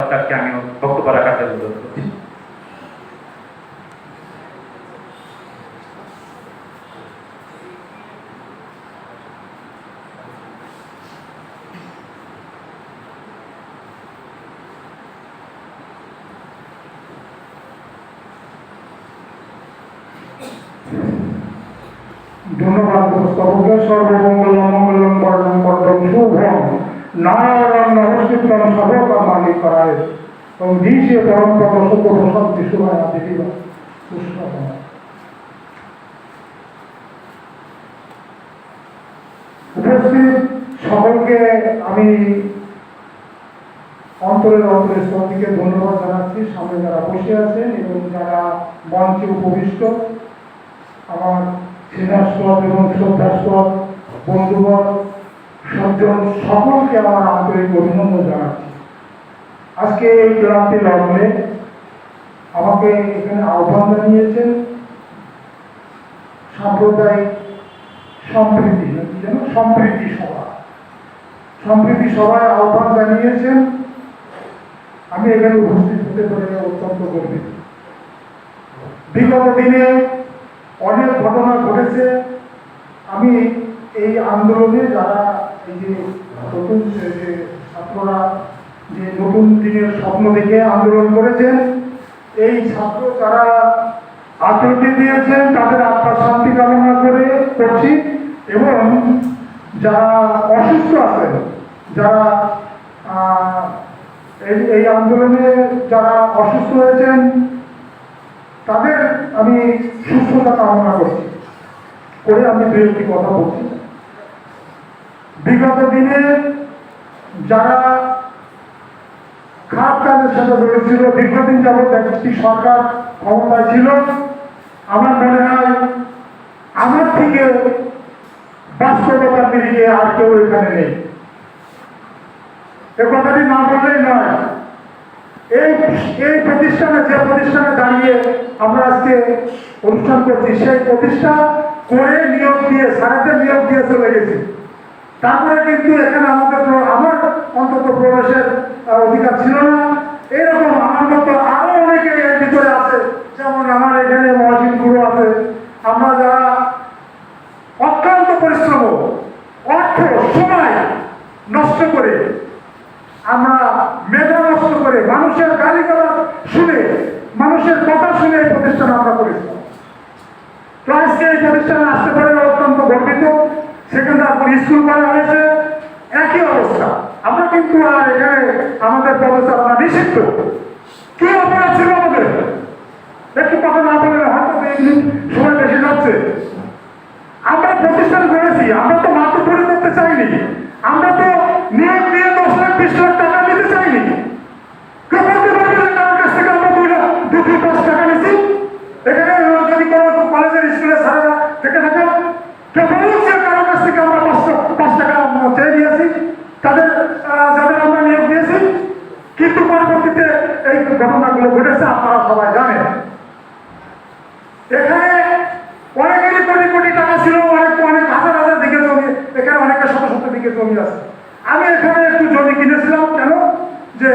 সরকারকে আমি বক্তব্য রাখার জন্য অনুরোধ করছি ধন্যবাদ সর্বমঙ্গল মঙ্গলম উপস্থিত সকলকে আমি অন্তরের অন্তরের ধন্যবাদ জানাচ্ছি। সামনে যারা বসে আছেন এবং যারা মঞ্চে উপবিষ্ট, আমার স্নেহাস্পদ এবং শ্রদ্ধাস্পদ বন্ধুগণ, সজ্জন সকলকে আমার আন্তরিক অভিনন্দন জানাচ্ছি। আজকে এই ক্লান্তি লগ্নে আমাকে এখানে আহ্বান জানিয়েছেন সাম্প্রদায়িক সম্প্রীতি, যেন সম্প্রীতি সভা। সম্প্রীতি সভায় আহ্বান জানিয়েছেন। আমি এখানে উপস্থিত হতে পেরে অত্যন্ত গর্বিত। বিগত দিনে অনেক ঘটনা ঘটেছে। আমি এই আন্দোলনে যারা এই যে নতুন যে ছাত্ররা যে নতুন দিনের স্বপ্ন দেখে আন্দোলন করেছেন, এই ছাত্র যারা আত্মহত্যা দিয়েছেন, তাদের আত্মার শান্তি কামনা করে করছি এবং যারা অসুস্থ আছেন, যারা এই এই আন্দোলনে যারা অসুস্থ হয়েছেন, তাদের আমি সুস্থতা কামনা করছি। করে আমি দু একটি কথা বলছি। বিগত দিনে যারা খারাপ কাজের সাথে জড়িত দীর্ঘদিন যাবৎ একটি সরকার ক্ষমতায় ছিল। আমার মনে হয় আমার থেকে বাস্তবতার দিকে আর কেউ এখানে নেই। এ কথাটি না বললেই নয়। এই এই প্রতিষ্ঠানে, যে প্রতিষ্ঠানে দাঁড়িয়ে আমরা আজকে অনুষ্ঠান করছি, সেই প্রতিষ্ঠা করে নিয়োগ দিয়ে সারাদের নিয়োগ দিয়ে চলে গেছি। তারপরে কিন্তু এখানে আমাদের আমার অন্তত প্রবেশের অধিকার ছিল না। এরকম আমার মতো আরও অনেকে ভিতরে আছে, যেমন আমার এখানে মহাসিন গুরু আছে। আমরা যারা অক্লান্ত পরিশ্রম, অর্থ, সময় নষ্ট করে, আমরা মেধা নষ্ট করে মানুষের গালিগালাজ শুনে, মানুষের কথা শুনে এই প্রতিষ্ঠান আমরা করেছিলাম তো আজকে এই প্রতিষ্ঠানে আসতে পারে অত্যন্ত গর্বিত। সেখানে তারপর স্কুল করা হয়েছে একই অবস্থা। আমরা কিন্তু আমাদের পদচারণা নিষিদ্ধ। কি অপরাধ ছিল আমাদের? একটু কথা না বলে হয়তো সময় বেশি যাচ্ছে। আমরা প্রতিষ্ঠান করেছি, আমরা তো মাত্র পরি করতে চাইনি। আমরা তো নিয়োগ নিয়ে দশ লাখ, বিশ লাখ টাকা নিতে চাইনি কেউ বলতে পারবে যে কারোর কাছ থেকে আমরা দুই লাখ দু দুই পাঁচ টাকা নিছি এখানে যদি কোনো কলেজের স্কুলে সারা থেকে থাকে কেউ বলুন যে কারোর কাছ থেকে আমরা পাঁচশো পাঁচ টাকা আমরা চেয়ে নিয়েছি তাদের আহ, যাদের আমরা নিয়োগ দিয়েছি কিন্তু পরবর্তীতে এই ঘটনাগুলো ঘটেছে, আপনারা সবাই জানেন। এখানে অনেকেরই কোটি কোটি টাকা ছিল, অনেক অনেক হাজার হাজার দিকে জমি, এখানে অনেকের শত শত দিকে জমি আছে। আমি এখানে একটু জমি কিনেছিলাম, কেন? যে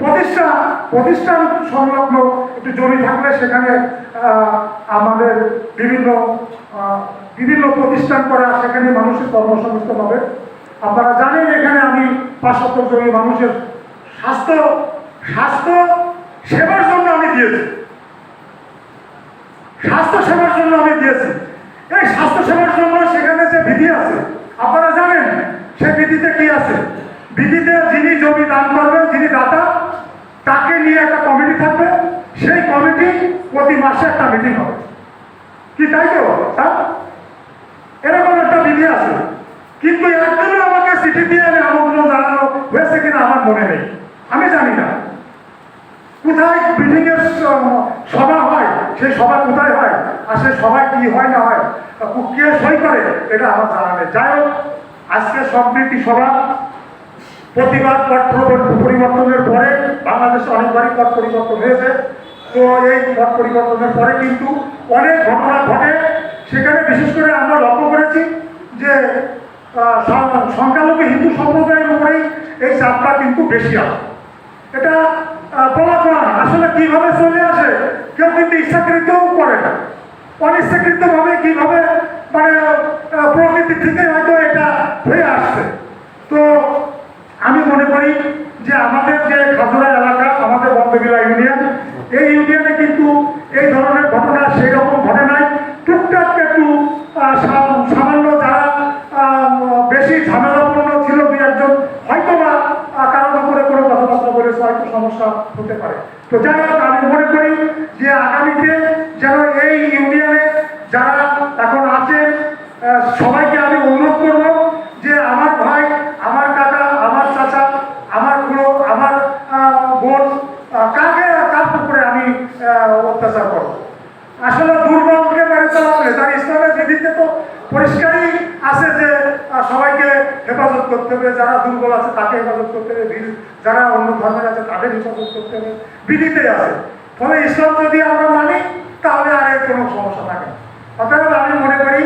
প্রতিষ্ঠা, প্রতিষ্ঠান সংলগ্ন একটু জমি থাকলে সেখানে আমাদের বিভিন্ন বিভিন্ন প্রতিষ্ঠান করা, সেখানে মানুষের কর্মসংস্থান হবে। আপনারা জানেন এখানে আমি পাঁচ শতক জমি মানুষের স্বাস্থ্য স্বাস্থ্য সেবার জন্য আমি দিয়েছি। স্বাস্থ্য সেবার জন্য আমি দিয়েছি। এই স্বাস্থ্য সেবার জন্য সেখানে যে বিধি আছে, আপনারা জানেন সেই বিধিতে কি আছে? বিধিতে যিনি জমি দান করবেন যিনি দাতা, তাকে নিয়ে একটা কমিটি থাকবে। সেই কমিটি প্রতি মাসে একটা মিটিং হবে। কি তাই তো? হ্যাঁ? এরকম একটা বিধি আছে। কিন্তু একদিনও আমাকে চিঠি দিয়ে আমি আমন্ত্রণ জানানো হয়েছে কিনা আমার মনে নেই। আমি জানি না। কোথায় মিটিং এর সভা হয় সেই সভা কোথায় হয়, আর সেই সভায় কি হয় না হয় কু- সই করে, এটা আমার জানা নেই। যাই হোক আজকে সম্প্রীতি সভা, প্রতিবাদ পট পরিবর্তনের পরে, বাংলাদেশে অনেকবারই পট পরিবর্তন হয়েছে। তো এই পট পরিবর্তনের পরে কিন্তু অনেক ঘটনা ঘটে। সেখানে বিশেষ করে আমরা লক্ষ্য করেছি যে সংখ্যালঘু হিন্দু সম্প্রদায়ের উপরেই এই চাপটা কিন্তু বেশি আছে। এটা বলা করা আসলে কীভাবে চলে আসে, কেউ কিন্তু ইচ্ছাকৃতও করে না। অনিচ্ছাকৃত ভাবে কীভাবে মানে প্রকৃতি থেকে হয়তো এটা হয়ে আসছে। তো আমি মনে করি যে আমাদের যে খাজুরা এলাকা, আমাদের বন্ধবিলা ইউনিয়ন, এই ইউনিয়নে কিন্তু এই ধরনের ঘটনা সেই রকম ঘটে নাই টুকটাক একটু আহ, সা- সামান্য যারা আহ, বেশি ঝামেলাপূর্ণ ছিল দুই একজন হয়তো বা আহ, কারোর উপরে কোনো কথাবার্তা বলেছে হয়তো সমস্যা হতে পারে। তো যাই হোক, আমি মনে করি যে আগামীতে যেন এই ইউনিয়নে যারা এখন আছে সবাইকে আমি অনুরোধ করব যে আমার ভাই আমার কাকা আমার চাচা আমার খুড়ো আমার আহ, বোন আহ, কাকে কার উপরে আমি আহ, অত্যাচার করব আসলে দুর্বলকে মেরে চলা বলে তার ইসলামের বিধিতে তো পরিষ্কারই আছে যে আহ, সবাইকে হেফাজত করতে হবে, যারা দুর্বল আছে তাকে হেফাজত করতে হবে যারা অন্য ধর্মের আছে তাদের হেফাজত করতে হবে। বিধিতে আছে। ফলে ইসলাম যদি আমরা মানি, তাহলে আর এর কোনো সমস্যা থাকে অতএব আমি মনে করি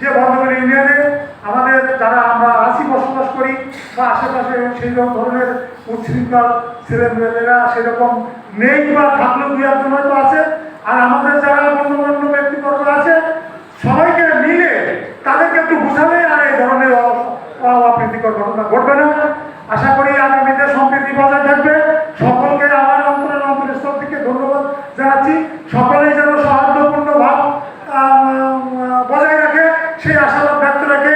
যে বন্ধবীর ইউনিয়নে আমাদের যারা আমরা আছি, বসবাস করি, বা আশেপাশে সেই রকম ধরনের উচ্ছৃঙ্খল, ছেলেমেয়েরা সেরকম নেই বা থাকলেও দু একজন হয়তো আছে। আর আমাদের যারা গণ্যমান্য ব্যক্তিবর্গ আছে সবাইকে মিলে তাদেরকে একটু বুঝালে আর এই ধরনের অ- অ- অপ্রীতিকর ঘটনা ঘটবে না আশা করি আগামীতে সম্প্রীতি বজায় থাকবে সকলকে আমার অন্তরের অন্তরস্থল থেকে ধন্যবাদ জানাচ্ছি সকলেই যেন সৌহার্দ্যপূর্ণ ভাব আম, বজায় রাখে সেই আশাবাদ ব্যক্ত রেখে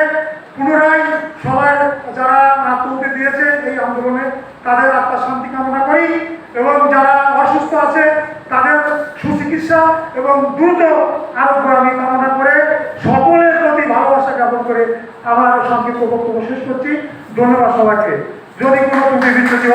পুনরায় সবাই যারা আত্মহত্যা দিয়েছে এই আন্দোলনে তাদের আত্মার শান্তি কামনা করি এবং যারা অসুস্থ আছে তাদের সুচিকিৎসা এবং দ্রুত আরোগ্য আমি কামনা করে সকলের প্রতি ভালোবাসা জ্ঞাপন করে আমার সংক্ষিপ্ত বক্তব্য শেষ করছি। ধন্যবাদ সবাইকে। যদি কোনো ত্রুটি বিচ্যুতি